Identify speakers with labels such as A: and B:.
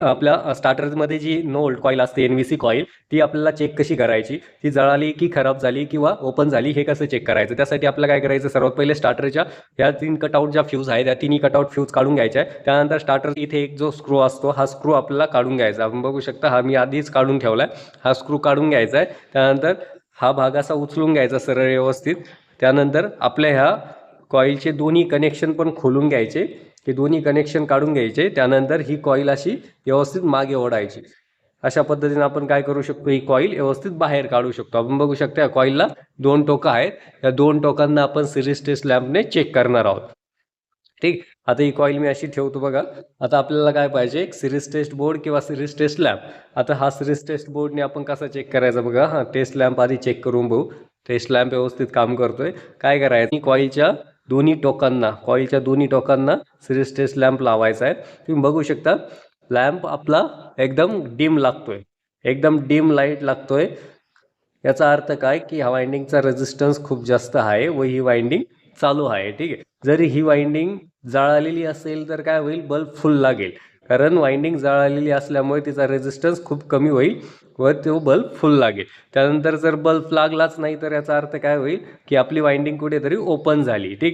A: आपल्या स्टार्टरमध्ये जी नो ओल्ड कॉईल असते एन व्ही सी कॉईल ती आपल्याला चेक कशी करायची? ती जळाली की खराब झाली किंवा ओपन झाली हे कसं चेक करायचं? त्यासाठी आपल्याला काय करायचं? सर्वात पहिले स्टार्टरच्या या तीन कटआउट ज्या फ्यूज आहेत त्या तिन्ही कटआउट फ्यूज काढून घ्यायच्या आहे त्यानंतर स्टार्टर इथे एक जो स्क्रू असतो हा स्क्रू आपल्याला काढून घ्यायचा आपण बघू शकता हा मी आधीच काढून ठेवला आहे हा स्क्रू काढून घ्यायचा आहे. त्यानंतर हा भाग असा उचलून घ्यायचा सरळ व्यवस्थित. त्यानंतर आपल्या ह्या कॉईलचे दोन्ही कनेक्शन पण खोलून घ्यायचे. हे दोन्ही कनेक्शन काढून घ्यायचे. त्यानंतर ही कॉईल अशी व्यवस्थित मागे ओढायची. अशा पद्धतीने आपण काय करू शकतो? ही कॉईल व्यवस्थित बाहेर काढू शकतो. आपण बघू शकतो या कॉईलला दोन टोकं आहेत. या दोन टोकांना आपण सिरीज टेस्ट लॅम्पने चेक करणार आहोत. ठीक? आता ही कॉईल मी अशी ठेवतो बघा. आता आपल्याला काय पाहिजे? एक सिरीज टेस्ट बोर्ड किंवा सिरीज टेस्ट लॅम्प आता हा सिरीज टेस्ट बोर्डने आपण कसा चेक करायचा बघा? हां टेस्ट लॅम्प आधी चेक करून बघू. टेस्ट लॅम्प व्यवस्थित काम करतोय. काय करायचं? कॉईलच्या दोन्ही टोकांना कॉईलच्या दोन्ही टोकांना सिरीज टेस्ट लॅम्प लावायचा आहे. तुम्ही बघू शकता लॅम्प आपला एकदम डिम लागतोय. एकदम डिम लाइट लागतोय. याचा अर्थ काय की हा वाइंडिंगचा रेझिस्टन्स खूप जास्त आहे व ही वाइंडिंग चालू आहे ठीक आहे. जरी ही वाइंडिंग जळालेली असेल तर काय होईल? बल्ब फुल लागेल. कारण वाइंडिंग जळालेली असल्यामुळे तिचा रेझिस्टन्स खूप कमी होईल व तो बल्ब फुल लागेल. त्यानंतर जर बल्ब लागलाच नाही तर याचा अर्थ काय होईल की आपली वाइंडिंग कुठेतरी ओपन झाली ठीक